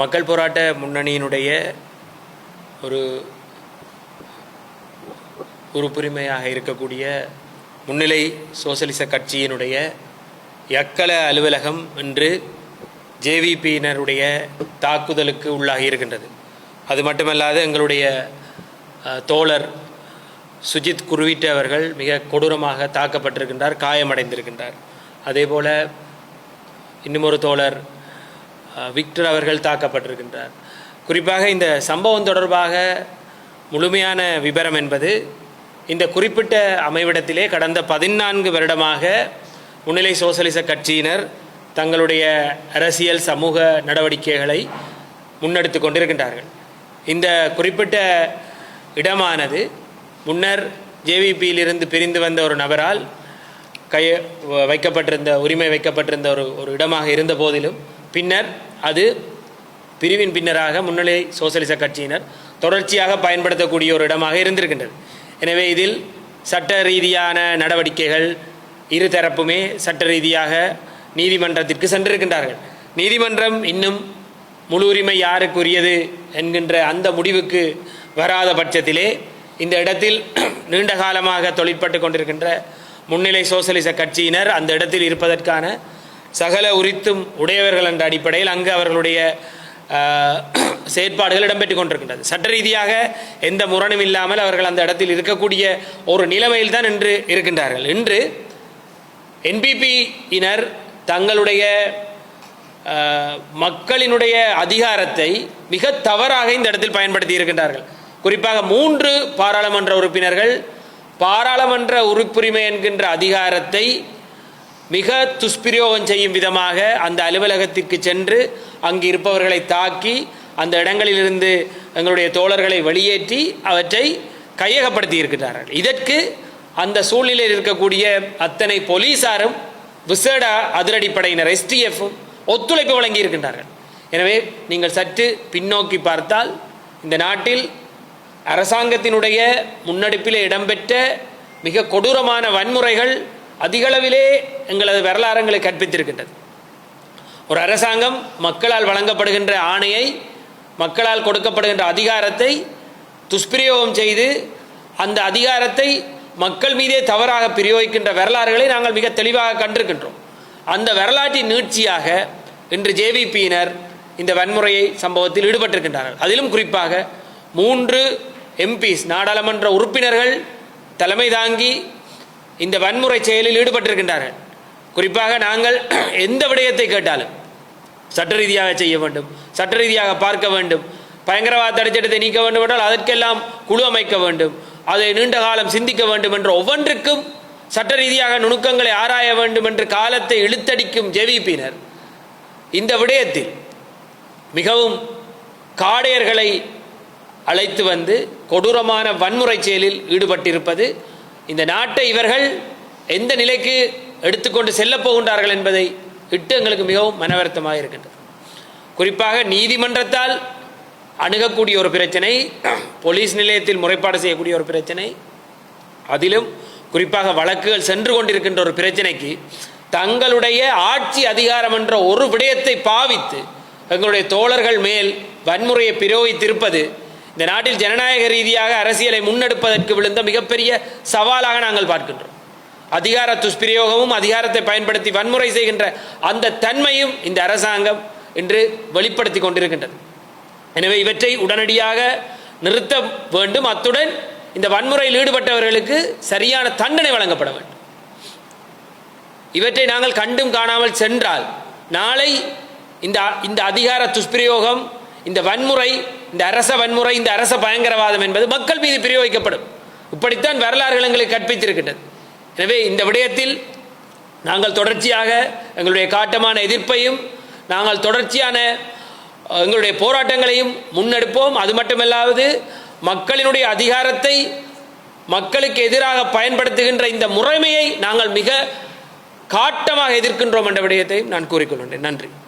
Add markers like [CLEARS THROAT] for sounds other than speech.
மக்கள் போராட்ட முன்னணியினுடைய ஒரு உறுப்புரிமையாக இருக்கக்கூடிய முன்னிலை சோசலிச கட்சியினுடைய எக்கல அலுவலகம் இன்று ஜேவிபியினருடைய தாக்குதலுக்கு உள்ளாகி இருக்கின்றது. அது மட்டுமல்லாது எங்களுடைய தோழர் சுஜித் குருவிட்டு அவர்கள் மிக கொடூரமாக தாக்கப்பட்டிருக்கின்றார் காயமடைந்திருக்கின்றார். அதேபோல இன்னும் இன்னுமொரு தோழர் விக்டர் அவர்கள் தாக்கப்பட்டிருக்கின்றார். குறிப்பாக இந்த சம்பவம் தொடர்பாக முழுமையான விபரம் என்பது இந்த குறிப்பிட்ட அமைவிடத்திலே கடந்த பதினான்கு வருடமாக முன்னிலை சோசலிச கட்சியினர் தங்களுடைய அரசியல் சமூக நடவடிக்கைகளை முன்னெடுத்து கொண்டிருக்கின்றார்கள். இந்த குறிப்பிட்ட இடமானது முன்னர் ஜேவிபியிலிருந்து பிரிந்து வந்த ஒரு நபரால் கை வைக்கப்பட்டிருந்த உரிமை வைக்கப்பட்டிருந்த ஒரு ஒரு இடமாக இருந்த போதிலும் பின்னர் அது பிரிவின் பின்னராக முன்னிலை சோசலிச கட்சியினர் தொடர்ச்சியாக பயன்படுத்தக்கூடிய ஒரு இடமாக இருந்திருக்கின்றது. எனவே இதில் சட்ட ரீதியான நடவடிக்கைகள் இரு தரப்புமே சட்ட ரீதியாக நீதிமன்றத்திற்கு சென்றிருக்கின்றார்கள். நீதிமன்றம் இன்னும் முழு உரிமை யாருக்குரியது என்கின்ற அந்த முடிவுக்கு வராத பட்சத்திலே இந்த இடத்தில் [CLEARS THROAT] நீண்ட காலமாக தொழிற்பட்டு கொண்டிருக்கின்ற முன்னிலை சோசலிச கட்சியினர் அந்த இடத்தில் இருப்பதற்கான சகல உரித்தும் உடையவர்கள் என்ற அடிப்படையில் அங்கு அவர்களுடைய செயற்பாடுகள் இடம்பெற்று கொண்டிருக்கின்றது. சட்ட ரீதியாக எந்த முரணும் இல்லாமல் அவர்கள் அந்த இடத்தில் இருக்கக்கூடிய ஒரு நிலைமையில் தான் இன்று இருக்கின்றார்கள். இன்று என்பிபியினர் தங்களுடைய மக்களினுடைய அதிகாரத்தை மிக தவறாக இந்த இடத்தில் பயன்படுத்தி இருக்கின்றார்கள். குறிப்பாக மூன்று பாராளுமன்ற உறுப்பினர்கள் பாராளுமன்ற உறுப்புரிமை என்கின்ற அதிகாரத்தை மிக துஷ்பிரயோகம் செய்யும் விதமாக அந்த அலுவலகத்திற்கு சென்று அங்கு இருப்பவர்களை தாக்கி அந்த இடங்களிலிருந்து எங்களுடைய தோழர்களை வெளியேற்றி அவற்றை கையகப்படுத்தி இருக்கிறார்கள். இதற்கு அந்த சூழ்நிலையில் இருக்கக்கூடிய அத்தனை போலீசாரும் விசேட அதிரடிப்படையினர் எஸ்டிஎஃப்பும் ஒத்துழைப்பு வழங்கி இருக்கின்றார்கள். எனவே நீங்கள் சற்று பின்னோக்கி பார்த்தால் இந்த நாட்டில் அரசாங்கத்தினுடைய முன்னெடுப்பில் இடம்பெற்ற மிக கொடூரமான வன்முறைகள் அதிகளவிலே எங்களது வரலாறுங்களை கற்பித்திருக்கின்றது. ஒரு அரசாங்கம் மக்களால் வழங்கப்படுகின்ற ஆணையை மக்களால் கொடுக்கப்படுகின்ற அதிகாரத்தை துஷ்பிரயோகம் செய்து அந்த அதிகாரத்தை மக்கள் மீதே தவறாக பிரயோகிக்கின்ற வரலாறுகளை நாங்கள் மிக தெளிவாக கண்டிருக்கின்றோம். அந்த வரலாற்றின் நீட்சியாக இன்று ஜேவிபியினர் இந்த வன்முறையை சம்பவத்தில் ஈடுபட்டிருக்கின்றார்கள். அதிலும் குறிப்பாக மூன்று எம்பிஸ் நாடாளுமன்ற உறுப்பினர்கள் தலைமை தாங்கி இந்த வன்முறை செயலில் ஈடுபட்டிருக்கின்றார்கள். குறிப்பாக நாங்கள் [CLEARS THROAT] எந்த விடயத்தை கேட்டாலும் சட்ட ரீதியாக செய்ய வேண்டும் சட்ட ரீதியாக பார்க்க வேண்டும் பயங்கரவாத தடைச்சட்டத்தை நீக்க வேண்டும் என்றால் அதற்கெல்லாம் குழு அமைக்க வேண்டும் அதை நீண்ட காலம் சிந்திக்க வேண்டும் என்ற ஒவ்வொன்றுக்கும் சட்ட ரீதியாக நுணுக்கங்களை ஆராய வேண்டும் என்று காலத்தை இழுத்தடிக்கும் ஜெவிப்பினர் இந்த விடயத்தில் மிகவும் காடையர்களை அழைத்து வந்து கொடூரமான வன்முறை செயலில் ஈடுபட்டிருப்பது இந்த நாட்டை இவர்கள் எந்த நிலைக்கு எடுத்துக்கொண்டு செல்ல போகின்றார்கள் என்பதை இட்டு எங்களுக்கு மிகவும் மனவருத்தமாக இருக்கின்றது. குறிப்பாக நீதிமன்றத்தால் அணுகக்கூடிய ஒரு பிரச்சனை போலீஸ் நிலையத்தில் முறைப்பாடு செய்யக்கூடிய ஒரு பிரச்சனை அதிலும் குறிப்பாக வழக்குகள் சென்று கொண்டிருக்கின்ற ஒரு பிரச்சனைக்கு தங்களுடைய ஆட்சி அதிகாரம் என்ற ஒரு விடயத்தை பாவித்து எங்களுடைய தோழர்கள் மேல் வன்முறையை பிரயோகித்திருப்பது இந்த நாட்டில் ஜனநாயக ரீதியாக அரசியலை முன்னெடுப்பதற்கு விழுந்த மிகப்பெரிய சவாலாக நாங்கள் பார்க்கின்றோம். அதிகார துஷ்பிரயோகமும் அதிகாரத்தை பயன்படுத்தி வன்முறை செய்கின்ற அந்த தன்மையும் இந்த அரசாங்கம் இன்று வெளிப்படுத்தி கொண்டிருக்கின்றது. எனவே இவற்றை உடனடியாக நிறுத்த வேண்டும். அத்துடன் இந்த வன்முறையில் ஈடுபட்டவர்களுக்கு சரியான தண்டனை வழங்கப்பட வேண்டும். இவற்றை நாங்கள் கண்டும் காணாமல் சென்றால் நாளை இந்த இந்த அதிகார துஷ்பிரயோகம் இந்த வன்முறை இந்த அரச வன்முறை இந்த அரச பயங்கரவாதம் என்பது மக்கள் மீது பிரயோகிக்கப்படும். இப்படித்தான் வரலாறுகள் எங்களுக்கு கற்பித்திருக்கின்றது. எனவே இந்த விடயத்தில் நாங்கள் தொடர்ச்சியாக எங்களுடைய காட்டமான எதிர்ப்பையும் நாங்கள் தொடர்ச்சியான எங்களுடைய போராட்டங்களையும் முன்னெடுப்போம். அது மட்டுமல்லாவது மக்களினுடைய அதிகாரத்தை மக்களுக்கு எதிராக பயன்படுத்துகின்ற இந்த முறைமையை நாங்கள் மிக காட்டமாக எதிர்க்கின்றோம் என்ற விடயத்தையும் நான் கூறிக்கொள்கின்றேன். நன்றி.